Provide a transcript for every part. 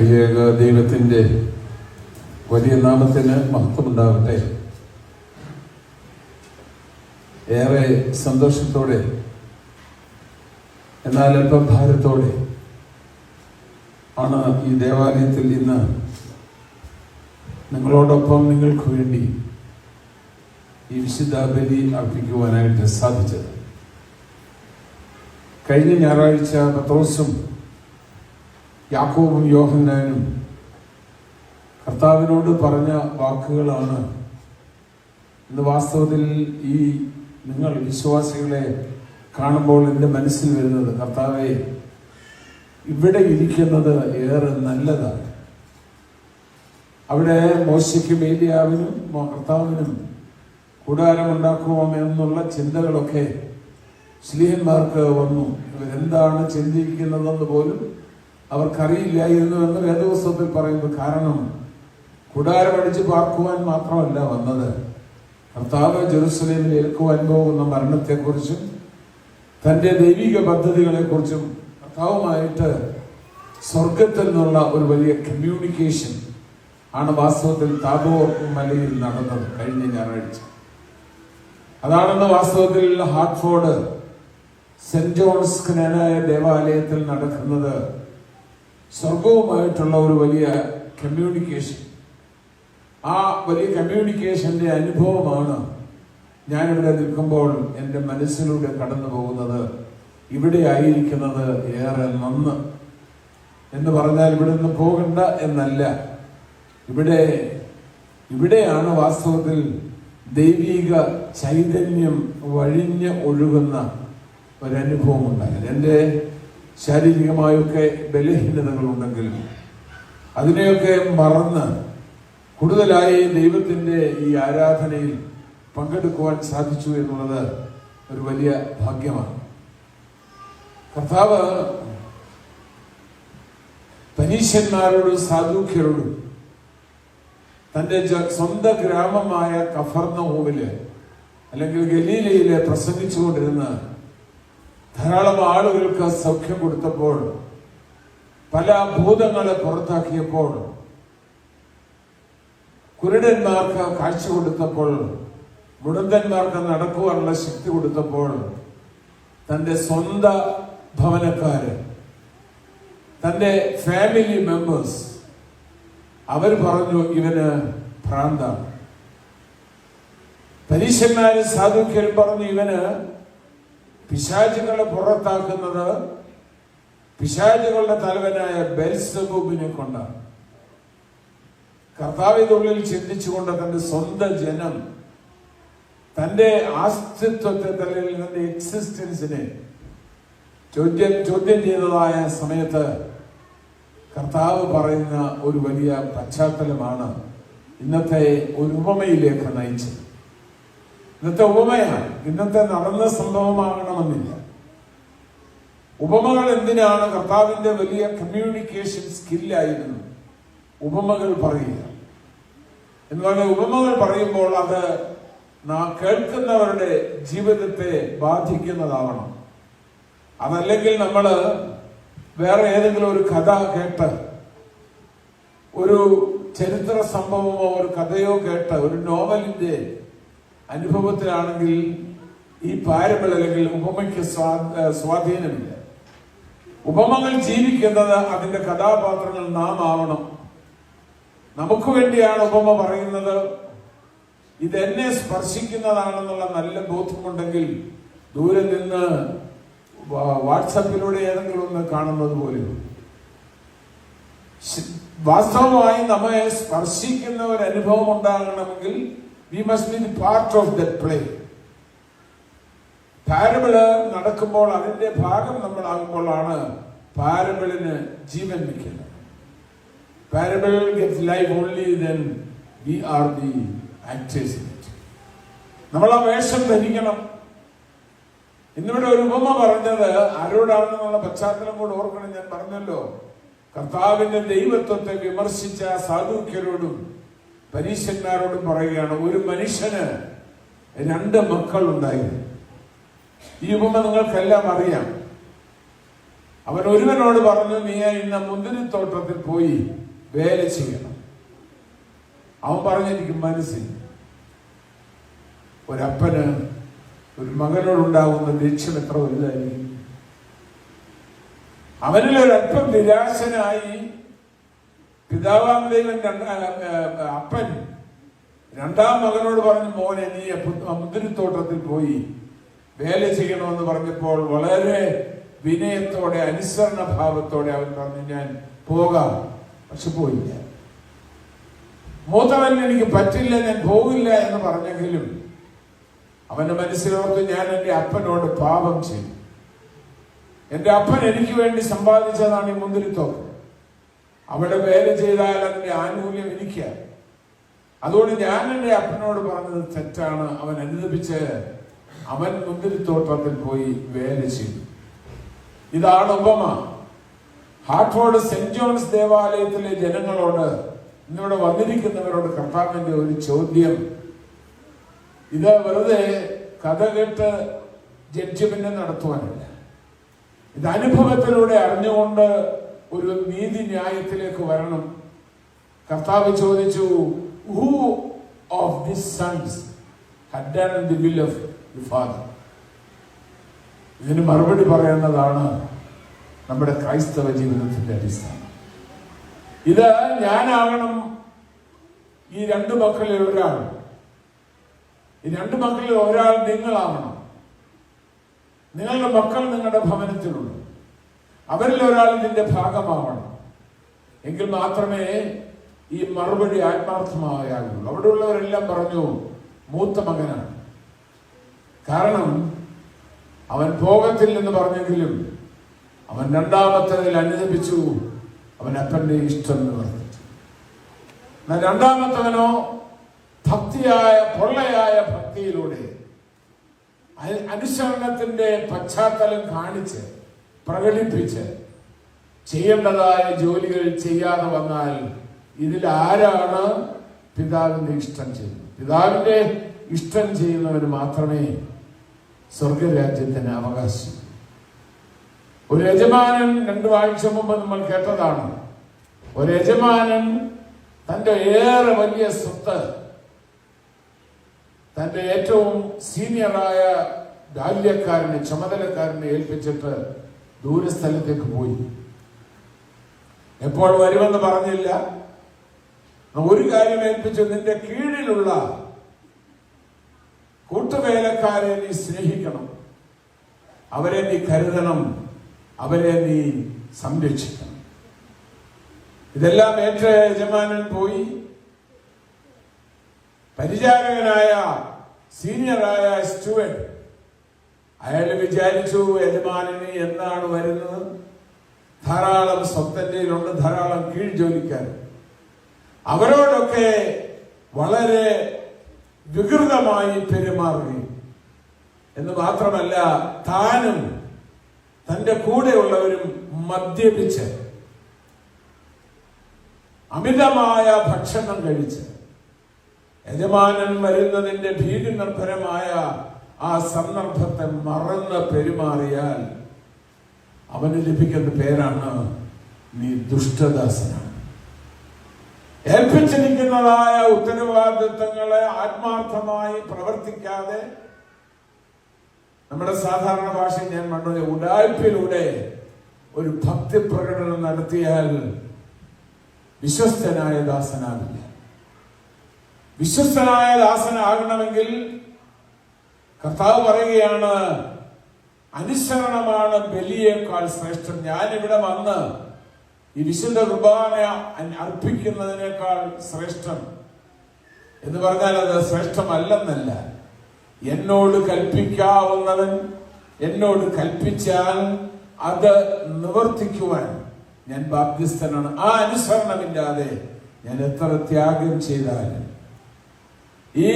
ത്രിയേക ദൈവത്തിന്റെ വലിയ നാമത്തിന് മഹത്വമുണ്ടാവട്ടെ ഏറെ സന്തോഷത്തോടെ എന്നാൽ അല്പം ഭാരത്തോടെ ആണ് ഈ ദേവാലയത്തിൽ ഇന്ന് നിങ്ങളോടൊപ്പം നിങ്ങൾക്ക് വേണ്ടി ഈ വിശുദ്ധ ബലി അർപ്പിക്കുവാനായിട്ട് സാധിച്ചത്. കഴിഞ്ഞ ഞായറാഴ്ച പത്രോസും യാക്കോബും യോഹന്നാനും കർത്താവിനോട് പറഞ്ഞ വാക്കുകളാണ്. ഇന്ന് വാസ്തവത്തിൽ ഈ നിങ്ങൾ വിശ്വാസികളെ കാണുമ്പോൾ എന്റെ മനസ്സിൽ വരുന്നത് കർത്താവെ ഇവിടെ ഇരിക്കുന്നത് ഏറെ നല്ലതാണ്. അവിടെ മോശയ്ക്കും ഏലിയാവിനും കർത്താവിനും കൂടാരമുണ്ടാക്കുമോ എന്നുള്ള ചിന്തകളൊക്കെ സ്ലീഹന്മാർക്ക് വന്നു. ഇവരെന്താണ് ചിന്തിക്കുന്നതെന്ന് പോലും അവർക്കറിയില്ലായിരുന്നു എന്ന് വേദപുസ്തകത്തിൽ പറയുന്നു കാരണം കുടാരമടിച്ച് പാർക്കുവാൻ മാത്രമല്ല വന്നത്. കർത്താവ് ജെറുസലേമിൽ ഏൽക്കുവാൻ പോകുന്ന മരണത്തെക്കുറിച്ചും തന്റെ ദൈവിക പദ്ധതികളെക്കുറിച്ചും കർത്താവുമായിട്ട് സ്വർഗത്തിൽ നിന്നുള്ള ഒരു വലിയ കമ്മ്യൂണിക്കേഷൻ ആണ് വാസ്തവത്തിൽ താബോർ മലയിൽ നടന്നത് കഴിഞ്ഞ ഞായറാഴ്ച. അതാണെന്ന് വാസ്തവത്തിൽ ഹാർട്ട്ഫോർഡ് സെന്റ് ജോൺസ് കനാനായ ദേവാലയത്തിൽ നടക്കുന്നത് സ്വർഗവുമായിട്ടുള്ള ഒരു വലിയ കമ്മ്യൂണിക്കേഷൻ ആ വലിയ കമ്മ്യൂണിക്കേഷന്റെ അനുഭവമാണ് ഞാനിവിടെ നിൽക്കുമ്പോൾ എന്റെ മനസ്സിലൂടെ കടന്നു പോകുന്നത്. ഇവിടെ ആയിരിക്കുന്നത് ഏറെ നന്ന്. എന്ന് പറഞ്ഞാൽ ഇവിടെ നിന്ന് പോകണ്ട എന്നല്ല. ഇവിടെ ഇവിടെയാണ് വാസ്തവത്തിൽ ദൈവീക ചൈതന്യം വഴിഞ്ഞ് ഒഴുകുന്ന ഒരനുഭവം ഉണ്ടായത് എന്റെ ശാരീരികമായൊക്കെ ബലഹീനതകളുണ്ടെങ്കിൽ അതിനെയൊക്കെ മറന്ന് കൂടുതലായി ദൈവത്തിന്റെ ഈ ആരാധനയിൽ പങ്കെടുക്കുവാൻ സാധിച്ചു എന്നുള്ളത് ഒരു വലിയ ഭാഗ്യമാണ്. കർത്താവ് പനീഷ്യന്മാരോടും സാധുഖ്യരോടും തന്റെ സ്വന്ത ഗ്രാമമായ കഫർണഹൂമിൽ അല്ലെങ്കിൽ ഗലീലയിൽ പ്രസംഗിച്ചുകൊണ്ടിരുന്ന ധാരാളം ആളുകൾക്ക് സൗഖ്യം കൊടുത്തപ്പോൾ പല ഭൂതങ്ങളെ പുറത്താക്കിയപ്പോൾ കുരുടന്മാർക്ക് കാഴ്ച കൊടുത്തപ്പോൾ മുടന്തന്മാർക്ക് നടക്കുവാനുള്ള ശക്തി കൊടുത്തപ്പോൾ തന്റെ സ്വന്ത ഭവനക്കാര് തന്റെ ഫാമിലി മെമ്പേഴ്സ് അവർ പറഞ്ഞു ഇവന് ഭ്രാന്താണ്. പരീക്ഷന്മാരും സാധുക്യരും പറഞ്ഞു ഇവന് പിശാചുകളെ പുറത്താക്കുന്നത് പിശാചുകളുടെ തലവനായ ബെൽസബൂബിനെ കൊണ്ടാണ്. കർത്താവിനുള്ളിൽ ചിന്തിച്ചുകൊണ്ട് തന്റെ സ്വന്തം ജനം തന്റെ ആസ്തിത്വത്തെ അല്ലെങ്കിൽ തന്റെ എക്സിസ്റ്റൻസിനെ ചോദ്യം ചോദ്യം ചെയ്തതായ സമയത്ത് കർത്താവ് പറയുന്ന ഒരു വലിയ പശ്ചാത്തലമാണ് ഇന്നത്തെ ഒരു ഉപമയിലേക്ക് നയിച്ചത്. ഇന്നത്തെ ഉപമയാണ്. ഇന്നത്തെ നടന്ന സംഭവമാകണമെന്നില്ല. ഉപമകൾ എന്തിനാണ് കർത്താവിന്റെ വലിയ കമ്മ്യൂണിക്കേഷൻ സ്കില്ലായിരുന്നു ഉപമകൾ പറയുക. എന്ന് പറഞ്ഞാൽ ഉപമകൾ പറയുമ്പോൾ അത് നാം കേൾക്കുന്നവരുടെ ജീവിതത്തെ ബാധിക്കുന്നതാവണം. അതല്ലെങ്കിൽ നമ്മൾ വേറെ ഏതെങ്കിലും ഒരു കഥ കേട്ട് ഒരു ചരിത്ര സംഭവമോ ഒരു കഥയോ കേട്ട് ഒരു നോവലിന്റെ അനുഭവത്തിലാണെങ്കിൽ ഈ പാരബിൾ അല്ലെങ്കിൽ ഉപമയ്ക്ക് സ്വാ- സ്വാധീനമില്ല. ഉപമകൾ ജീവിക്കുന്നത് അതിന്റെ കഥാപാത്രങ്ങൾ നാം ആവണം. നമുക്ക് വേണ്ടിയാണ് ഉപമ പറയുന്നത്. ഇതെന്നെ സ്പർശിക്കുന്നതാണെന്നുള്ള നല്ല ബോധ്യമുണ്ടെങ്കിൽ ദൂരെ നിന്ന് വാട്സപ്പിലൂടെ ഏതെങ്കിലും ഒന്ന് കാണുന്നത് പോലെ. വാസ്തവമായി നമ്മെ സ്പർശിക്കുന്ന ഒരു അനുഭവം ഉണ്ടാകണമെങ്കിൽ we must be the part of that play parable നടക്കുമ്പോൾ അതിന്റെ ഭാഗം നമ്മളാകുമ്പോഴാണ് പാരബിളിന് ജീവൻ വയ്ക്കുന്നത്. Parable gets life only then we are the actors നമ്മൾ ആ വേഷം ധരിക്കണം. ഇന്നിവിടെ ഒരു ഉപമ പറഞ്ഞത് ആരോടാണെന്നുള്ള പശ്ചാത്തലം കൂടെ ഓർക്കണം ഞാൻ പറഞ്ഞല്ലോ. കർത്താവിന്റെ ദൈവത്വത്തെ വിമർശിച്ച സാധുക്യരോടും പരീശന്മാരോടും പറയുകയാണ് ഒരു മനുഷ്യന് രണ്ട് മക്കൾ ഉണ്ടായിരുന്നു ഈ ഉപമ നിങ്ങൾക്കെല്ലാം അറിയാം. അവൻ ഒരുവനോട് പറഞ്ഞു നീ ഇന്ന് മുന്തിരിത്തോട്ടത്തിൽ പോയി വേല ചെയ്യണം. അവൻ പറഞ്ഞിരിക്കും മനസ്സിൽ ഒരപ്പന് ഒരു മകനോടുണ്ടാകുന്ന ലക്ഷ്യം എത്ര വലുതായിരിക്കും? അവനിൽ ഒരല്പം നിരാശനായി പിതാവാം ദൈവൻ അപ്പൻ. രണ്ടാം മകനോട് പറഞ്ഞു മോനെ നീ മുന്തിരിത്തോട്ടത്തിൽ പോയി വേല ചെയ്യണമെന്ന് പറഞ്ഞപ്പോൾ വളരെ വിനയത്തോടെ അനുസരണ ഭാവത്തോടെ അവൻ പറഞ്ഞു ഞാൻ പോകാം. പക്ഷെ പോയില്ല. മൂത്തവൻ എനിക്ക് പറ്റില്ല ഞാൻ പോകില്ല എന്ന് പറഞ്ഞെങ്കിലും അവന്റെ മനസ്സിലോർത്ത് ഞാൻ എന്റെ അപ്പനോട് പാപം ചെയ്തു. എന്റെ അപ്പൻ എനിക്ക് വേണ്ടി സമ്പാദിച്ചതാണ് ഈ മുന്തിരിത്തോട്ടം. അവിടെ പേര് ചെയ്താൽ അതിന്റെ ആനുകൂല്യം എനിക്ക്. അതുകൊണ്ട് ഞാൻ എന്റെ അപ്പനോട് പറഞ്ഞത് തെറ്റാണ്. അവൻ അനുദപിച്ച് അവൻ മുന്തിരിത്തോട്ടത്തിൽ പോയി വേല ചെയ്തു. ഇതാണ് ഉപമ. ഹാർട്ട്ഫോർഡ് സെന്റ് ജോൺസ് ദേവാലയത്തിലെ ജനങ്ങളോട് ഇന്നിവിടെ വന്നിരിക്കുന്നവരോട് കർത്താവിന്റെ ഒരു ചോദ്യം. ഇത് വെറുതെ കഥ കേട്ട് ജഡ്ജ്മെന്റ് നടത്തുവാനല്ല. ഇത് അനുഭവത്തിലൂടെ അറിഞ്ഞുകൊണ്ട് ഒരു നീതി ന്യായത്തിലേക്ക് വരണം. കർത്താവ് ചോദിച്ചു who of this sons the will of the father? ഇതിന് മറുപടി പറയുന്നതാണ് നമ്മുടെ ക്രൈസ്തവ ജീവിതത്തിന്റെ അടിസ്ഥാനം. ഇത് ഞാനാകണം ഈ രണ്ട് മക്കളിൽ ഒരാൾ. ഈ രണ്ട് മക്കളിൽ ഒരാൾ നിങ്ങളാവണം. നിങ്ങളുടെ മക്കൾ നിങ്ങളുടെ ഭവനത്തിലുള്ളൂ അവരിൽ ഒരാൾ ഇതിന്റെ ഭാഗമാവണം. എങ്കിൽ മാത്രമേ ഈ മറുപടി ആത്മാർത്ഥമാകുള്ളൂ അവിടെയുള്ളവരെല്ലാം പറഞ്ഞു മൂത്ത മകനാണ്. കാരണം അവൻ പോകത്തില്ലെന്ന് പറഞ്ഞെങ്കിലും അവൻ രണ്ടാമത്തേതിൽ അനുദപിച്ചു അവൻ അപ്പന്റെ ഇഷ്ടം നിവർത്തിച്ചു എന്നാൽ രണ്ടാമത്തവനോ ഭക്തിയായ പൊള്ളയായ ഭക്തിയിലൂടെ അനുസരണത്തിന്റെ പശ്ചാത്തലം കാണിച്ച് പ്രകടിപ്പിച്ച് ചെയ്യേണ്ടതായ ജോലികൾ ചെയ്യാതെ വന്നാൽ ഇതിൽ ആരാണ് പിതാവിന്റെ ഇഷ്ടം ചെയ്യുന്നത്? പിതാവിന്റെ ഇഷ്ടം ചെയ്യുന്നവന് മാത്രമേ സ്വർഗരാജ്യത്തിന് അവകാശം. ഒരു യജമാനൻ രണ്ടു ആഴ്ച മുമ്പ് നമ്മൾ കേട്ടതാണ്. ഒരു യജമാനൻ തന്റെ ഏറെ വലിയ സ്വത്ത് തന്റെ ഏറ്റവും സീനിയറായ ബാല്യക്കാരനെ ചുമതലക്കാരനെ ഏൽപ്പിച്ചിട്ട് ദൂരസ്ഥലത്തേക്ക് പോയി. എപ്പോൾ വരുമെന്ന് പറഞ്ഞില്ല. ഒരു കാര്യം ഏൽപ്പിച്ചു നിന്റെ കീഴിലുള്ള കൂട്ടുവേലക്കാരെ നീ സ്നേഹിക്കണം. അവരെ നീ കരുതണം. അവരെ നീ സംരക്ഷിക്കണം. ഇതെല്ലാം ഏറ്റ യജമാനൻ പോയി? പരിചാരകനായ സീനിയറായ സ്റ്റുവന്റ്. അയാൾ വിചാരിച്ചു യജമാനന് എന്നാണ് വരുന്നത്? ധാരാളം സ്വത്തന്റെയിലുണ്ട് ധാരാളം കീഴ് ജോലിക്കാർ അവരോടൊക്കെ വളരെ വികൃതമായി പെരുമാറുകയും എന്ന് മാത്രമല്ല താനും തന്റെ കൂടെയുള്ളവരും മദ്യപിച്ച് അമിതമായ ഭക്ഷണം കഴിച്ച് യജമാനൻ വരുന്നതിന്റെ ഭീതി നിർഭരമായ ആ സന്ദർഭത്തെ മറന്ന് പെരുമാറിയാൽ അവന് ലഭിക്കുന്ന പേരാണ് നീ ദുഷ്ടദാസനാണ്. ഏൽപ്പിച്ചിരിക്കുന്നതായ ഉത്തരവാദിത്വങ്ങളെ ആത്മാർത്ഥമായി പ്രവർത്തിക്കാതെ നമ്മുടെ സാധാരണ ഭാഷയിൽ ഞാൻ പറഞ്ഞ ഉടായ്പിലൂടെ ഒരു ഭക്തി പ്രകടനം നടത്തിയാൽ വിശ്വസ്തനായ ദാസനാവില്ല. വിശ്വസ്തനായ ദാസനാകണമെങ്കിൽ കർത്താവ് പറയുകയാണ് അനുസരണമാണ് ബലിയേക്കാൾ ശ്രേഷ്ഠം. ഞാൻ ഇവിടെ വന്ന് ഈ വിശുദ്ധ കുർബാന അർപ്പിക്കുന്നതിനേക്കാൾ ശ്രേഷ്ഠം എന്ന് പറഞ്ഞാൽ അത് ശ്രേഷ്ഠമല്ലെന്നല്ല. എന്നോട് കൽപ്പിക്കാവുന്നവൻ എന്നോട് കൽപ്പിച്ചാൽ അത് നിവർത്തിക്കുവാൻ ഞാൻ ബാധ്യസ്ഥനാണ് ആ അനുസരണമില്ലാതെ ഞാൻ എത്ര ത്യാഗം ചെയ്താലും ഈ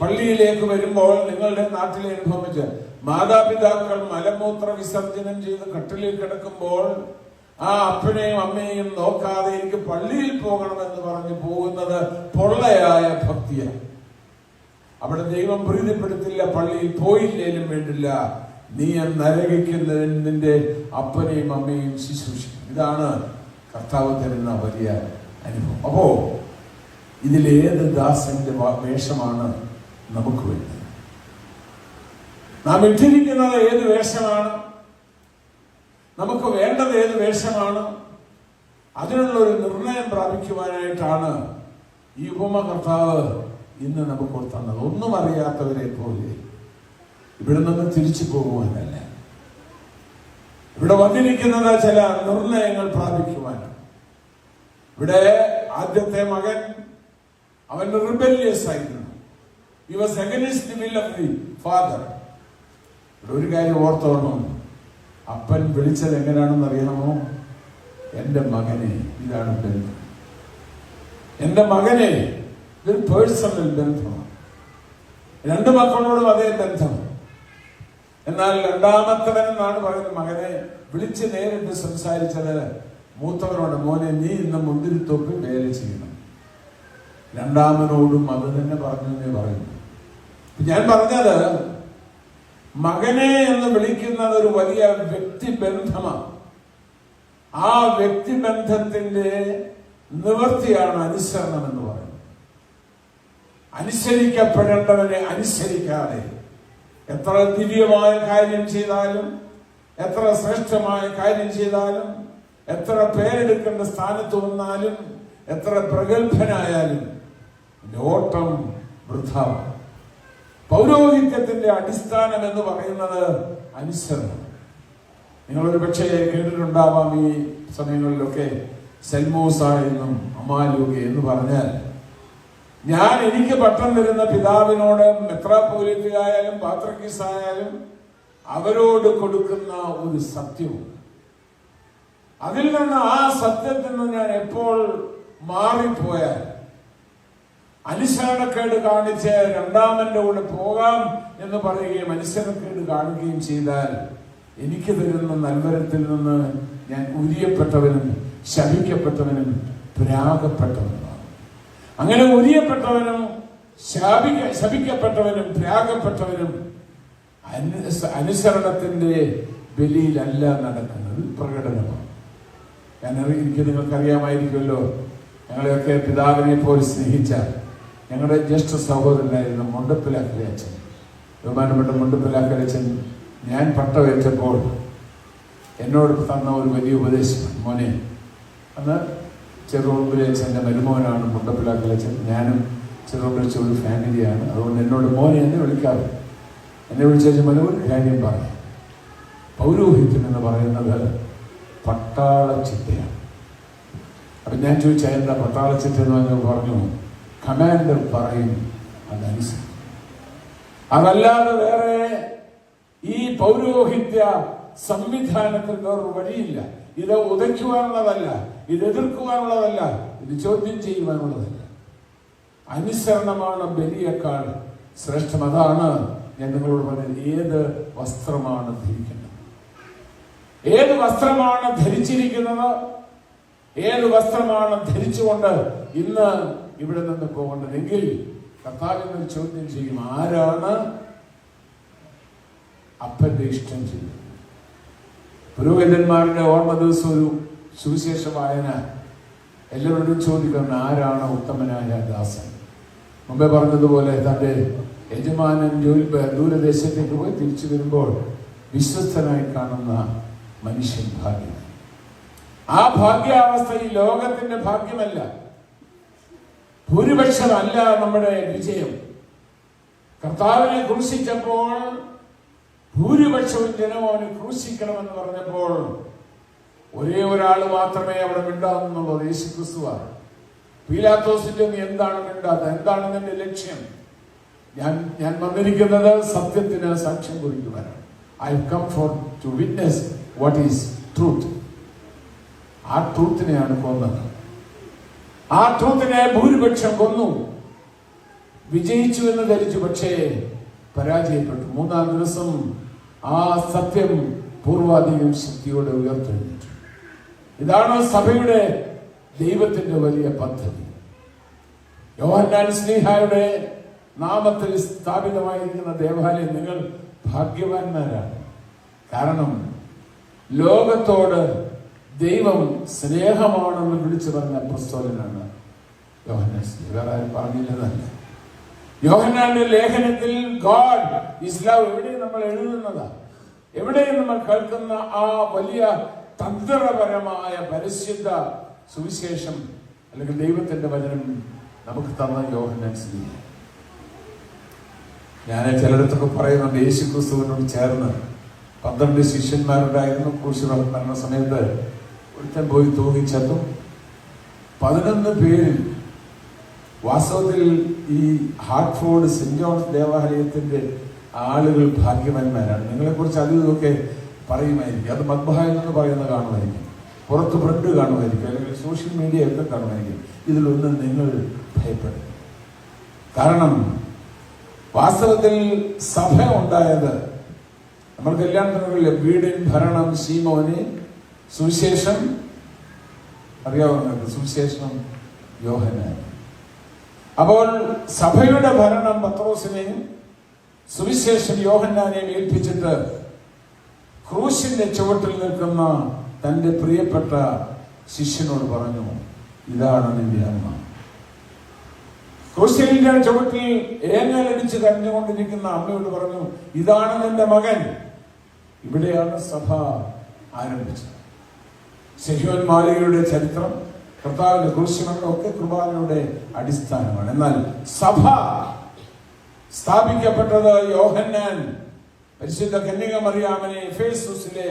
പള്ളിയിലേക്ക് വരുമ്പോൾ നിങ്ങളുടെ നാട്ടിലെ അനുഭവിച്ച് മാതാപിതാക്കൾ മലമൂത്ര വിസർജനം ചെയ്ത് കട്ടിലിൽ കിടക്കുമ്പോൾ ആ അപ്പനെയും അമ്മയെയും നോക്കാതെ എനിക്ക് പള്ളിയിൽ പോകണമെന്ന് പറഞ്ഞ് പോകുന്നത് പൊള്ളയായ ഭക്തിയാണ്. അവിടെ ദൈവം പ്രീതിപ്പെടുത്തില്ല പള്ളിയിൽ പോയില്ലേലും വേണ്ടില്ല. നീ നരകിക്കുന്നതിന് നിന്റെ അപ്പനെയും അമ്മയും ശുശ്രൂഷിക്കും ഇതാണ് കർത്താവ് തരുന്ന വലിയ അനുഭവം. അപ്പോ ഇതിലേത് ദാസന്റെ വേഷമാണ് നമുക്ക് വേണ്ടത്? നാം ഇട്ടിരിക്കുന്നത് ഏത് വേഷമാണ്? നമുക്ക് വേണ്ടത് ഏത് വേഷമാണ്? അതിനുള്ള ഒരു നിർണയം പ്രാപിക്കുവാനായിട്ടാണ് ഈ ഉപമ കർത്താവ് ഇന്ന് നമുക്ക് തന്നത് ഒന്നും അറിയാത്തവരെ പോലെ ഇവിടെ നിന്ന് തിരിച്ചു പോകുവാനല്ല. ഇവിടെ വന്നിരിക്കുന്നത് ചില നിർണയങ്ങൾ പ്രാപിക്കുവാനാണ് ഇവിടെ ആദ്യത്തെ മകൻ അവൻ റിബല്യസ് ആയിരുന്നു. He was against will of the father ഒരു കാര്യം ഓർത്തോണം. അപ്പൻ വിളിച്ചത് എങ്ങനെയാണെന്ന് അറിയണമോ? എന്റെ മകനെ. ഇതാണ് ബന്ധം. എന്റെ മകനെ ഇതൊരു പേഴ്സണൽ ബന്ധമാണ്. രണ്ട് മക്കളോടും അതേ ബന്ധം. എന്നാൽ രണ്ടാമത്തവൻ എന്നാണ് പറയുന്നത് മകനെ വിളിച്ച് നേരിട്ട് സംസാരിച്ചത് മൂത്തവനോട് മോനെ നീ ഇന്ന് മുന്തിരിത്തോപ്പ് വേല ചെയ്യണം. രണ്ടാമനോടും അത് തന്നെ പറഞ്ഞു എന്നേ പറയുന്നു ഞാൻ പറഞ്ഞത് മകനെ എന്ന് വിളിക്കുന്നത് ഒരു വലിയ വ്യക്തിബന്ധമാണ്. ആ വ്യക്തിബന്ധത്തിന്റെ നിവൃത്തിയാണ് അനുസരണം എന്ന് പറയുന്നത്. അനുസരിക്കപ്പെടേണ്ടവനെ അനുസരിക്കാതെ എത്ര ദിവ്യമായ കാര്യം ചെയ്താലും എത്ര ശ്രേഷ്ഠമായ കാര്യം ചെയ്താലും എത്ര പേരെടുക്കേണ്ട സ്ഥാനത്ത് വന്നാലും എത്ര പ്രഗത്ഭനായാലും നോട്ടം വൃഥാവാണ് പൗരോഹിത്യത്തിന്റെ അടിസ്ഥാനം എന്ന് പറയുന്നത് അനുസരണം. നിങ്ങളൊരു പക്ഷേ കേട്ടിട്ടുണ്ടാവാം ഈ സമയങ്ങളിലൊക്കെ സെൽമോസ എന്നും അമാലൂക എന്ന് പറഞ്ഞാൽ ഞാൻ എനിക്ക് പട്ടം തരുന്ന പിതാവിനോട് മെത്രാപോലിത്തയായാലും പാത്രക്കീസ് ആയാലും അവരോട് കൊടുക്കുന്ന ഒരു സത്യവും. അതിൽ നിന്ന് ആ സത്യത്തിൽ നിന്ന് ഞാൻ എപ്പോൾ മാറിപ്പോയാൽ അനുസരണക്കേട് കാണിച്ച് രണ്ടാമന്റെ കൂടെ പോകാം എന്ന് പറയുകയും അനുസരണക്കേട് കാണുകയും ചെയ്താൽ എനിക്ക് തരുന്ന നൽവരത്തിൽ നിന്ന് ഞാൻ ഉരിയപ്പെട്ടവനും ശപിക്കപ്പെട്ടവനും പ്രാഗപ്പെട്ടവനുമാണ് അങ്ങനെ ഉരിയപ്പെട്ടവനും ശാപിക്ക ശപിക്കപ്പെട്ടവനും ത്യാഗപ്പെട്ടവനും അനു- അനുസരണത്തിന്റെ ബലിയിലല്ല നടക്കുന്നത്. പ്രകടനമാണ്. ഞാൻ എനിക്ക് നിങ്ങൾക്കറിയാമായിരിക്കുമല്ലോ. ഞങ്ങളെയൊക്കെ പിതാവിനെ പോലെ സ്നേഹിച്ച ഞങ്ങളുടെ ജ്യേഷ്ഠ സഹോദരനായിരുന്നു മുണ്ടപ്പിലാക്കലെ അച്ഛൻ. ബഹുമാനപ്പെട്ട മുണ്ടപ്പിലാക്കലെ അച്ഛൻ ഞാൻ പട്ടമേറ്റപ്പോൾ എന്നോട് തന്ന ഒരു വലിയ ഉപദേശം മോനെ അന്ന് ചെറുപുറമ്പിലെ അച്ഛന്റെ മരുമോനാണ് മുണ്ടപ്പിലാക്കലെ അച്ഛൻ. ഞാനും ചെറുപുറമ്പിലെ ഒരു ഫാമിലിയാണ്. അതുകൊണ്ട് എന്നോട് മോനെ എന്നെ വിളിക്കാറ് എന്നെ വിളിച്ചു മോനെ ഒരു കാര്യം പറയാം പൗരോഹിത്യം എന്ന് പറയുന്നത് പട്ടാള ചിട്ടയാണ് അപ്പം ഞാൻ ചോദിച്ചാൽ എന്താ പട്ടാള ചിട്ട എന്ന് പറഞ്ഞു കമാൻഡർ പറയും അതനുസരിച്ച്. അതല്ലാതെ വേറെ ഈ പൗരോഹിത്യ സംവിധാനത്തിൽ വേറൊരു വഴിയില്ല. ഇത് ഉദയ്ക്കുവാനുള്ളതല്ല ഇത് എതിർക്കുവാനുള്ളതല്ല ഇത് ചോദ്യം ചെയ്യുവാനുള്ളതല്ല. അനുസരണമാണ് ബലിയേക്കാൾ ശ്രേഷ്ഠം. അതാണ് ഞാൻ നിങ്ങളോട് പറഞ്ഞത്. ഏത് വസ്ത്രമാണ് ധരിക്കേണ്ടത്? ഏത് വസ്ത്രമാണ് ധരിച്ചിരിക്കുന്നത്? ഏത് വസ്ത്രമാണ് ധരിച്ചുകൊണ്ട് ഇന്ന് ഇവിടെ നിന്ന് പോകേണ്ടതെങ്കിൽ കർത്താവിന് ചോദ്യം ചെയ്യും ആരാണ് അപ്പന്റെ ഇഷ്ടം ചെയ്യുന്നത്? പുരോഹിതന്മാരുടെ ഓർമ്മ ദിവസം ഒരു സുവിശേഷ വായന എല്ലാവരോടും ചോദിക്കണം ആരാണ് ഉത്തമനായ ദാസൻ? മുമ്പേ പറഞ്ഞതുപോലെ തന്റെ യജമാനൻ ജോലി ദൂരദേശത്തേക്ക് പോയി തിരിച്ചു വരുമ്പോൾ വിശ്വസ്തനായി കാണുന്ന മനുഷ്യൻ ഭാഗ്യം ആ ഭാഗ്യാവസ്ഥ ഈ ലോകത്തിന്റെ ഭാഗ്യമല്ല. ഭൂരിപക്ഷമല്ല നമ്മുടെ വിജയം. കർത്താവിനെ ക്രൂശിച്ചപ്പോൾ ഭൂരിപക്ഷവും ജനം അവന് ക്രൂശിക്കണമെന്ന് പറഞ്ഞപ്പോൾ ഒരേ ഒരാൾ മാത്രമേ അവിടെ മിണ്ടാവുന്നുള്ളത് യേശു ക്രിസ്തുവാണ് പീലാത്തോസിന്റെ നീ എന്താണ് മിണ്ടാത്ത? എന്താണ് നിന്റെ ലക്ഷ്യം? ഞാൻ ഞാൻ വന്നിരിക്കുന്നത് സത്യത്തിന് സാക്ഷ്യം കുറിക്കുവാനാണ്. I come for to witness what is truth ആ ട്രൂത്തിനെയാണ് കൊന്നത്. ആ ട്രൂത്തിനെ ഭൂരിപക്ഷം കൊന്നു. വിജയിച്ചു എന്ന് ധരിച്ചു പക്ഷേ പരാജയപ്പെട്ടു. മൂന്നാം ദിവസം ആ സത്യം പൂർവാധികം ശക്തിയോടെ ഉയർത്തെഴുന്നേറ്റു. ഇതാണ് സഭയുടെ ദൈവത്തിന്റെ വലിയ പദ്ധതി. യോഹന്നാൻ സ്നേഹയുടെ നാമത്തിൽ സ്ഥാപിതമായിരിക്കുന്ന ദേവാലയം നിങ്ങൾ ഭാഗ്യവാന്മാരാണ്. കാരണം ലോകത്തോട് ദൈവം സ്നേഹമാണെന്ന് വിളിച്ചു പറഞ്ഞ പ്രസ്തോലനാണ് ആരും പറഞ്ഞില്ലെന്നല്ല. യോഹന്നാന്റെ ലേഖനത്തിൽ ഗോഡ് ഇസ്ലാം എവിടെയും നമ്മൾ എഴുതുന്നതാ. എവിടെയും നമ്മൾ കേൾക്കുന്ന ആ വലിയ തന്ത്രപരമായ പരിശുദ്ധ സുവിശേഷം അല്ലെങ്കിൽ ദൈവത്തിന്റെ വചനം നമുക്ക് തന്ന യോഹന്നാൻ. ഞാൻ ചിലയിടത്തൊക്കെ പറയുന്നുണ്ട് യേശു ക്രിസ്തുവിനോട് ചേർന്ന് പന്ത്രണ്ട് ശിഷ്യന്മാരുണ്ടായിരുന്നു. കുറിച്ച് മരണ സമയത്ത് ഒരുത്തൻ പോയി തൂങ്ങിച്ചത്തു പതിനൊന്ന് പേരിൽ വാസ്തവത്തിൽ ഈ ഹാർട്ട്ഫോർഡ് സെന്റ് ജോൺസ് ദേവാലയത്തിന്റെ ആളുകൾ ഭാഗ്യവാന്മാരാണ്. നിങ്ങളെ കുറിച്ച് അത് ഇതൊക്കെ പറയുമായിരിക്കും. അത് മദ്ബഹായിൽ നിന്ന് പറയുന്ന കാണുമായിരിക്കും. പുറത്ത് പ്രിന്റ് കാണുമായിരിക്കും. അല്ലെങ്കിൽ സോഷ്യൽ മീഡിയ ഒക്കെ കാണുമായിരിക്കും. ഇതിലൊന്നും നിങ്ങൾ ഭയപ്പെടും. കാരണം വാസ്തവത്തിൽ സഭ ഉണ്ടായത് നമ്മൾ കല്യാണത്തിനുള്ള വീടിൻ ഭരണം ശീമോന് സുവിശേഷം? അറിയാവുന്ന സുവിശേഷം യോഹനാൻ അപ്പോൾ സഭയുടെ ഭരണം പത്രോസിനെയും സുവിശേഷം യോഹന്നാനെയും ഏൽപ്പിച്ചിട്ട് ക്രൂശിന്റെ ചുവട്ടിൽ നിൽക്കുന്ന തന്റെ പ്രിയപ്പെട്ട ശിഷ്യനോട് പറഞ്ഞു ഇതാണ് നിന്റെ അമ്മ. ക്രൂശലിന്റെ ചുവട്ടിൽ ഏങ്ങലടിച്ച് കരഞ്ഞുകൊണ്ടിരിക്കുന്ന അമ്മയോട് പറഞ്ഞു ഇതാണ് നിന്റെ മകൻ. ഇവിടെയാണ് സഭ ആരംഭിച്ചത്. സെഹ്യോൻ മാലികയുടെ ചരിത്രം കർത്താവിന്റെ ക്രൂശനങ്ങൾ ഒക്കെ കുർബാനയുടെ അടിസ്ഥാനമാണ്. എന്നാൽ സഭ സ്ഥാപിക്കപ്പെട്ടത് യോഹന്നാൻ. പരിശുദ്ധ കന്യക മറിയാമനെ എഫേസൂസിലെ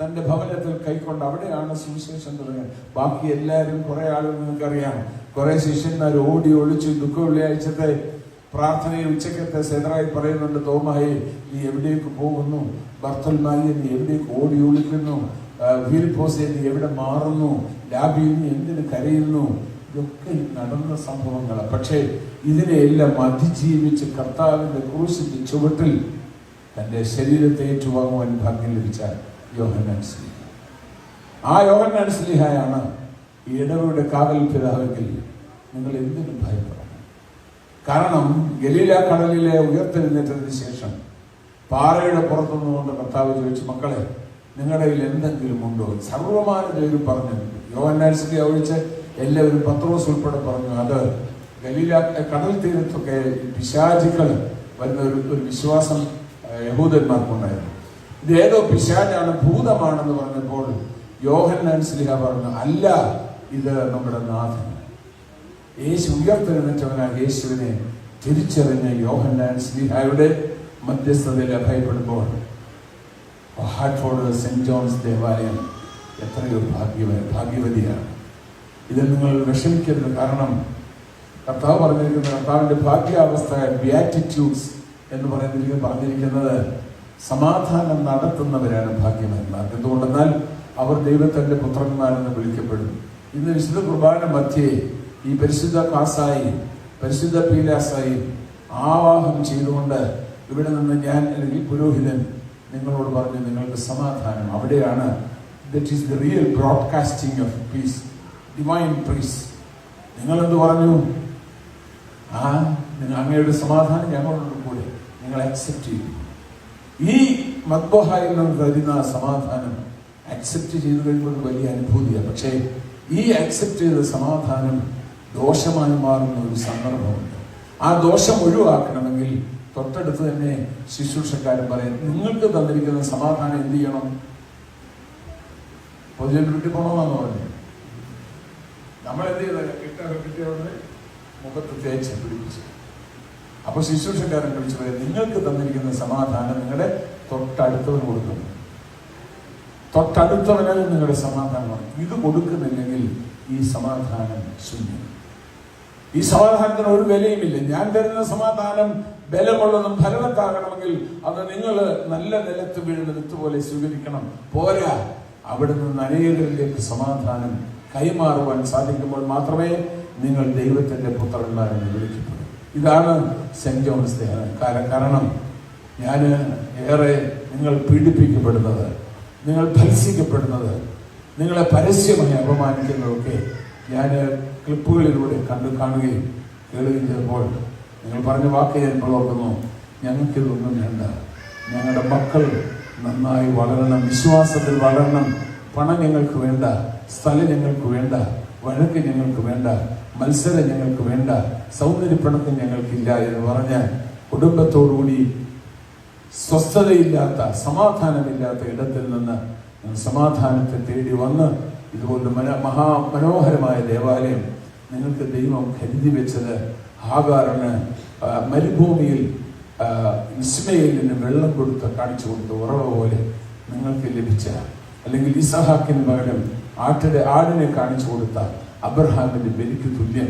തന്റെ ഭവനത്തിൽ കൈക്കൊണ്ട് അവിടെയാണ് സുവിശേഷം തുടങ്ങിയത്. ബാക്കി എല്ലാവരും കുറെ ആളുകൾ നിങ്ങൾക്കറിയാം. കുറെ ശിഷ്യന്മാർ ഓടി ഒളിച്ച് ദുഃഖ വെള്ളിയാഴ്ചത്തെ പ്രാർത്ഥനയിൽ ഉച്ചക്കത്തെ സെതറായി പറയുന്നുണ്ട് തോമായി നീ എവിടേക്ക് പോകുന്നു? ബർത്തൽമായി നീ എവിടേക്ക് ഓടി ഒളിക്കുന്നു? നീ എവിടെ മാറുന്നു? ലാബി നീ എന്തിന് കരയുന്നു? ഇതൊക്കെ നടന്ന സംഭവങ്ങളാണ് പക്ഷേ ഇതിനെയെല്ലാം അതിജീവിച്ച് കർത്താവിന്റെ ക്രൂശിന്റെ ചുവട്ടിൽ തന്റെ ശരീരത്തെ ഏറ്റുവാങ്ങുവാൻ ഭാഗ്യം ലഭിച്ച യോഹന്നാൻ സ്ലിഹ. ആ യോഹന്നാൻ സ്ലിഹയാണ് ഈ ഇടവയുടെ കാവൽ പിതാവെങ്കിൽ നിങ്ങൾ എന്തിനും ഭയപ്പെടണം. കാരണം ഗലീല കടലിലെ ഉയർത്തെഴുന്നേറ്റതിന് ശേഷം പാറയുടെ പുറത്തുനിന്നുകൊണ്ട് കർത്താവ് ചോദിച്ചു മക്കളെ നിങ്ങളുടെ കയ്യിൽ എന്തെങ്കിലും ഉണ്ടോ? സർവമാന പേരും പറഞ്ഞു. യോഹന്നാൻ സ്ലീഹ ഒഴിച്ച് എല്ലാവരും പത്രോസ് ഉൾപ്പെടെ പറഞ്ഞു അത് ഗലീല കടൽ തീരത്തൊക്കെ പിശാചികൾ വരുന്ന ഒരു ഒരു വിശ്വാസം യഹൂദന്മാർക്കുണ്ടായിരുന്നു. ഇത് ഏതോ പിശാചാണ് ഭൂതമാണെന്ന് പറഞ്ഞപ്പോൾ യോഹന്നാൻ സ്ലിഹ പറഞ്ഞു അല്ല ഇത് നമ്മുടെ നാഥൻ. യേശു ഉയർത്തെഴുന്നേറ്റവനായ യേശുവിനെ തിരിച്ചറിഞ്ഞ യോഹന്നാൻ സ്ലിഹായുടെ മധ്യസ്ഥതയിൽ ഭയപ്പെടുമ്പോൾ ഹാർട്ട്ഫോർഡ് സെന്റ് ജോൺസ് ദേവാലയം എത്രയോ ഭാഗ്യവ ഭാഗ്യവതിയാണ്. ഇതിൽ നിങ്ങൾ വിഷമിക്കരുത്. കാരണം കർത്താവ് പറഞ്ഞിരിക്കുന്ന കർത്താവിന്റെ ഭാഗ്യാവസ്ഥ ബിയാറ്റിറ്റ്യൂഡ്സ് എന്ന് പറയുന്നതിൽ പറഞ്ഞിരിക്കുന്നത് സമാധാനം നടത്തുന്നവരാണ് ഭാഗ്യമെന്നാൽ എന്തുകൊണ്ടെന്നാൽ അവർ ദൈവത്തിന്റെ പുത്രന്മാരെന്ന് വിളിക്കപ്പെടും. ഇന്ന് വിശുദ്ധ കുർബാന മധ്യേ ഈ പരിശുദ്ധ കാസായി പരിശുദ്ധ പീലാസായി ആവാഹം ചെയ്തുകൊണ്ട് ഇവിടെ നിന്ന് ഞാൻ അല്ലെങ്കിൽ പുരോഹിതൻ നിങ്ങളോട് പറഞ്ഞു നിങ്ങളുടെ സമാധാനം അവിടെയാണ്. That is the real broadcasting of peace divine peace നിങ്ങളെന്ത് പറഞ്ഞു? ആ നിങ്ങൾ അങ്ങയുടെ സമാധാനം ഞങ്ങളോട് കൂടെ നിങ്ങൾ അക്സെപ്റ്റ് ചെയ്തു. ഈ മദ്ബഹായിൽ നിന്ന് തരുന്ന സമാധാനം അക്സെപ്റ്റ് ചെയ്തു കഴിയുമ്പോൾ വലിയ അനുഭൂതിയാണ്. പക്ഷേ ഈ അക്സെപ്റ്റ് ചെയ്ത സമാധാനം ദോഷമായി മാറുന്ന ഒരു സന്ദർഭമുണ്ട്. ആ ദോഷം ഒഴിവാക്കണമെങ്കിൽ തൊട്ടടുത്ത് തന്നെ ശുശ്രൂഷക്കാരൻ പറയും നിങ്ങൾക്ക് തന്നിരിക്കുന്ന സമാധാനം എന്ത് ചെയ്യണം? പൊതുജന വീട്ടിൽ പോകണമെന്നാണ് പറഞ്ഞത് നമ്മൾ എന്ത് ചെയ്ത? കിട്ടൊക്കെ മുഖത്ത് തേച്ച് പിടിപ്പിച്ചു. അപ്പൊ ശുശ്രൂഷക്കാരൻ വിളിച്ചു പറയും നിങ്ങൾക്ക് തന്നിരിക്കുന്ന സമാധാനം നിങ്ങളുടെ തൊട്ടടുത്തവന് കൊടുക്കുന്നു. തൊട്ടടുത്തവന് നിങ്ങളുടെ സമാധാനമാണ് ഇത് കൊടുക്കുന്നില്ലെങ്കിൽ ഈ സമാധാനം ശൂന്യം. ഈ സമാധാനത്തിന് ഒരു വിലയുമില്ല. ഞാൻ തരുന്ന സമാധാനം ബലമുള്ളതും ഫലവത്താകണമെങ്കിൽ അത് നിങ്ങൾ നല്ല നിലത്ത് വീഴുന്ന വിത്ത് പോലെ സ്വീകരിക്കണം. പോരാ. അവിടെ നിന്ന് അനേകരിലേക്ക് സമാധാനം കൈമാറുവാൻ സാധിക്കുമ്പോൾ മാത്രമേ നിങ്ങൾ ദൈവത്തിന്റെ പുത്രന്മാരെന്ന് വിളിക്കപ്പെടൂ. ഇതാണ് സെന്റ് ജോൺസ് ദേഹം കാരണം ഞാൻ ഏറെ നിങ്ങൾ പീഡിപ്പിക്കപ്പെടുന്നത് നിങ്ങൾ ഭത്സിക്കപ്പെടുന്നത് നിങ്ങളെ പരസ്യമായി അപമാനിക്കുന്നതൊക്കെ ഞാൻ ക്ലിപ്പുകളിലൂടെ കണ്ടു കാണുകയും കേളുകയും ചെയ്തപ്പോൾ നിങ്ങൾ പറഞ്ഞ വാക്ക് ഞാൻ പുലർത്തുന്നു ഞങ്ങൾക്കിതൊന്നും വേണ്ട. ഞങ്ങളുടെ മക്കൾ നന്നായി വളരണം വിശ്വാസത്തിൽ വളരണം. പണം ഞങ്ങൾക്ക് വേണ്ട സ്ഥലം ഞങ്ങൾക്ക് വേണ്ട വഴക്ക് ഞങ്ങൾക്ക് വേണ്ട മത്സരം ഞങ്ങൾക്ക് വേണ്ട സൗന്ദര്യപ്പണത്തിന് ഞങ്ങൾക്കില്ല എന്ന് പറഞ്ഞ് കുടുംബത്തോടുകൂടി സ്വസ്ഥതയില്ലാത്ത സമാധാനമില്ലാത്ത ഇടത്തിൽ നിന്ന് സമാധാനത്തെ തേടി വന്ന് ഇതുപോലെ മന മഹാ മനോഹരമായ ദേവാലയം നിങ്ങൾക്ക് ദൈവം കരുതി വെച്ചത് ഹാഗാറിന് മരുഭൂമിയിൽ ഇസ്മയിലിന് വെള്ളം കൊടുത്ത് കാണിച്ചു കൊടുത്ത ഉറവ പോലെ നിങ്ങൾക്ക് ലഭിച്ച അല്ലെങ്കിൽ ഇസഹാക്കിന് പകരം ആട്ടിടെ ആടിനെ കാണിച്ചു കൊടുത്ത അബ്രഹാമിന്റെ ബലിക്ക് തുല്യം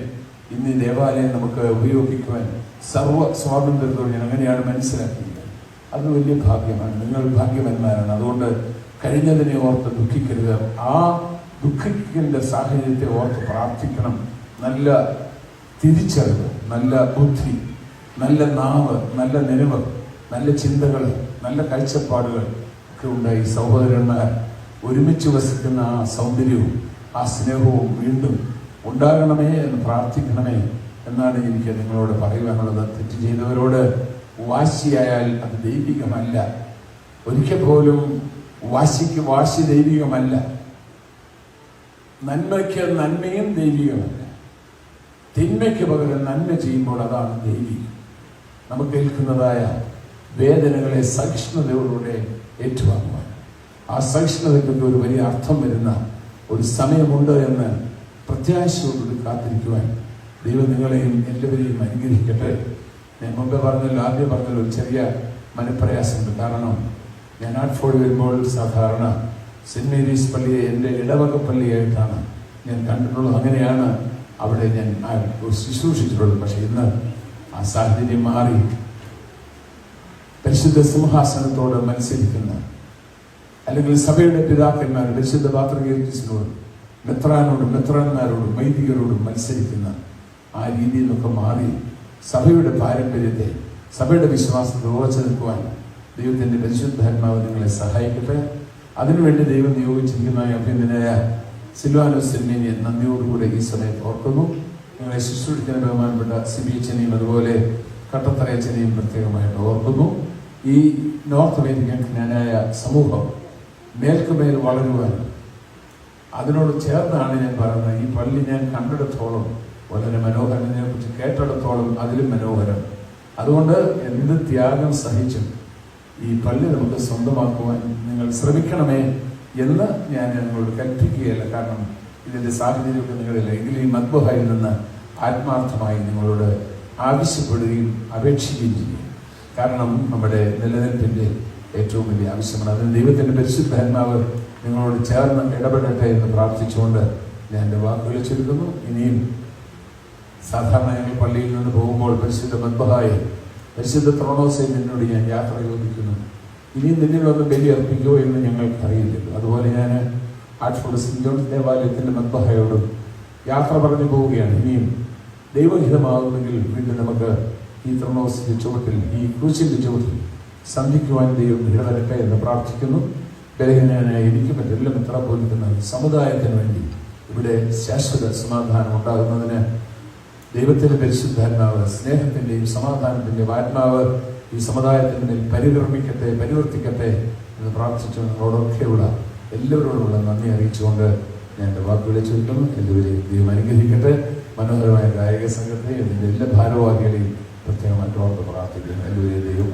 ഇന്ന് ഈ ദേവാലയം നമുക്ക് ഉപയോഗിക്കുവാൻ സർവ സ്വാതന്ത്ര്യത്തോടെ ഞാൻ അങ്ങനെയാണ് മനസ്സിലാക്കിയത്. അത് വലിയ ഭാഗ്യമാണ്. നിങ്ങൾ ഭാഗ്യവന്മാരാണ്. അതുകൊണ്ട് കഴിഞ്ഞതിനെ ഓർത്ത് ദുഃഖിക്കരുത്. ആ ദുഃഖിക്കേണ്ട സാഹചര്യത്തെ ഓർത്ത് പ്രാർത്ഥിക്കണം. നല്ല തിരിച്ചറിവ് നല്ല ബുദ്ധി നല്ല നാവ് നല്ല നിലവ് നല്ല ചിന്തകൾ നല്ല കാഴ്ചപ്പാടുകൾ ഒക്കെ ഉണ്ടായി. സഹോദരന്മാർ ഒരുമിച്ച് വസിക്കുന്ന ആ സൗന്ദര്യവും ആ സ്നേഹവും വീണ്ടും ഉണ്ടാകണമേ എന്ന് പ്രാർത്ഥിക്കണമേ എന്നാണ് എനിക്ക് നിങ്ങളോട് പറയുവാനുള്ളത്. തെറ്റ് ചെയ്തവരോട് വാശിയായാൽ അത് ദൈവികമല്ല. ഒരിക്കൽ പോലും വാശിക്ക് വാശി ദൈവികമല്ല. നന്മയ്ക്ക് നന്മയും ദൈവികമല്ല തിന്മയ്ക്ക് പകരം നന്മ ചെയ്യുമ്പോൾ അതാണ് ദൈവി. നമുക്ക് ഏൽക്കുന്നതായ വേദനകളെ സഹിഷ്ണുതയോടുകൂടെ ഏറ്റുവാങ്ങുവാൻ. ആ സഹിഷ്ണുതയ്ക്കൊക്കെ ഒരു വലിയ അർത്ഥം വരുന്ന ഒരു സമയമുണ്ട് എന്ന് പ്രത്യാശയോടുകൂടി കാത്തിരിക്കുവാൻ ദൈവം നിങ്ങളെയും എല്ലാവരെയും അനുഗ്രഹിക്കട്ടെ. ഞാൻ മുമ്പേ പറഞ്ഞല്ലോ ആദ്യം പറഞ്ഞല്ലോ ചെറിയ മനപ്രയാസമുണ്ട്. കാരണം ഞാൻ ആട്ട്ഫോർഡ് വരുമ്പോൾ സാധാരണ സെന്റ് മേരീസ് പള്ളിയെ എന്റെ ഇടവക പള്ളിയായിട്ടാണ് ഞാൻ കണ്ടിട്ടുള്ളത്. അങ്ങനെയാണ് അവിടെ ഞാൻ ശുശ്രൂഷിച്ചിട്ടുള്ളത്. പക്ഷെ ഇന്ന് ആ സാഹചര്യം മാറി. പരിശുദ്ധ സിംഹാസനത്തോട് മത്സരിക്കുന്ന അല്ലെങ്കിൽ സഭയുടെ പിതാക്കന്മാർ പരിശുദ്ധ പാത്രകീർത്തിസിനോടും മെത്രാനോടും മെത്രാന്മാരോടും വൈദികരോടും മത്സരിക്കുന്ന ആ രീതിയിൽ നിന്നൊക്കെ മാറി സഭയുടെ പാരമ്പര്യത്തെ സഭയുടെ വിശ്വാസത്തെ ഉറച്ചു നിൽക്കുവാൻ ദൈവത്തിന്റെ പരിശുദ്ധാത്മാവ് നിങ്ങളെ സഹായിക്കട്ടെ. അതിനുവേണ്ടി ദൈവം നിയോഗിച്ചിരിക്കുന്ന അഭിനന്ദനായ സിൽവാനോ സിൽവാനോസ് സെൽമേനിയെ നന്ദിയോടുകൂടെ ഈ സമയത്ത് ഓർക്കുന്നു. നിങ്ങളെ ശുശ്രൂഷിക്കാൻ ബഹുമാനപ്പെട്ട സിബി സിബിച്ചനെയും അതുപോലെ കട്ടത്തറയച്ചനെയും പ്രത്യേകമായിട്ട് ഓർക്കുന്നു. ഈ നോർത്ത് അമേരിക്കൻ ജ്ഞാനായ സമൂഹം മേൽക്കുമേൽ വളരുവാൻ അതിനോട് ചേർന്നാണ് ഞാൻ പറയുന്നത്. ഈ പള്ളി ഞാൻ കണ്ടിടത്തോളം വളരെ മനോഹരം. ഇതിനെ കുറിച്ച് കേട്ടിടത്തോളം അതിലും മനോഹരം. അതുകൊണ്ട് എന്ത് ത്യാഗം സഹിച്ചും ഈ പള്ളി നമുക്ക് സ്വന്തമാക്കുവാൻ നിങ്ങൾ ശ്രമിക്കണമേ എന്ന് ഞാൻ നിങ്ങളോട് കൽപ്പിക്കുകയല്ല. കാരണം ഇതിന്റെ സാഹചര്യമൊക്കെ നിങ്ങളില്ല എങ്കിലും ഈ മദ്ബഹായിൽ നിന്ന് ആത്മാർത്ഥമായി നിങ്ങളോട് ആവശ്യപ്പെടുകയും അപേക്ഷിക്കുകയും ചെയ്യും. കാരണം നമ്മുടെ നിലനിൽപ്പിന്റെ ഏറ്റവും വലിയ ആവശ്യമാണ്. അതിന് ദൈവത്തിന്റെ പരിശുദ്ധാത്മാവ് നിങ്ങളോട് ചേർന്ന് ഇടപെടട്ടെ എന്ന് പ്രാർത്ഥിച്ചുകൊണ്ട് ഞാൻ എന്റെ വാക്കുകൾ ചുരുക്കുന്നു. ഇനിയും സാധാരണ ഞങ്ങൾ പള്ളിയിൽ നിന്ന് പോകുമ്പോൾ പരിശുദ്ധ മദ്ബഹായി പരിശുദ്ധ ത്രോണോസെ നിന്നോട് ഞാൻ യാത്ര ചോദിക്കുന്നു. ഇനിയും നിന്നിൽ വന്ന് ബലി അർപ്പിക്കുമോ എന്ന് ഞങ്ങൾക്ക് അറിയില്ല അതുപോലെ ഞാൻ ആട്ട്ഫോർഡ് സെന്റ് ജോൺസ് ദേവാലയത്തിന്റെ മദ്ബഹയോടും യാത്ര പറഞ്ഞു പോവുകയാണ്. ഇനിയും ദൈവഹിതമാകുന്നെങ്കിൽ വീണ്ടും നമുക്ക് ഈ ത്രണോസിന്റെ ചുവട്ടിൽ ഈ ക്രൂശിന്റെ ചുവട്ടിൽ സന്ധിക്കുവാൻ ദൈവം ഇടവരട്ടെ എന്ന് പ്രാർത്ഥിക്കുന്നു. ബലഹീനനായ എനിക്ക് മറ്റെല്ലാം എത്ര പോലിക്കുന്ന സമുദായത്തിന് വേണ്ടി ഇവിടെ ശാശ്വത സമാധാനം ഉണ്ടാകുന്നതിന് ദൈവത്തിന്റെ പരിശുദ്ധാത്മാവ് സ്നേഹത്തിന്റെയും സമാധാനത്തിന്റെയും ആത്മാവ് ഈ സമുദായത്തിന്റെ മേൽ പരികർമ്മിക്കട്ടെ പരിവർത്തിക്കട്ടെ എന്ന് പ്രാർത്ഥിച്ചു നിങ്ങളോടൊക്കെയുള്ള എല്ലാവരോടുമുള്ള നന്ദി അറിയിച്ചുകൊണ്ട് ഞാൻ എന്റെ വാക്കുകളെ ചുരുക്കുന്നു എല്ലാവരെയും ദൈവം അനുഗ്രഹിക്കട്ടെ. മനോഹരമായ ഗായക സംഘത്തെ ഇതിന്റെ എല്ലാ ഭാരവാഹികളെയും പ്രത്യേകമായിട്ട് ഓർത്ത് പ്രാർത്ഥിക്കുന്നു. എല്ലാവരെയും ദൈവം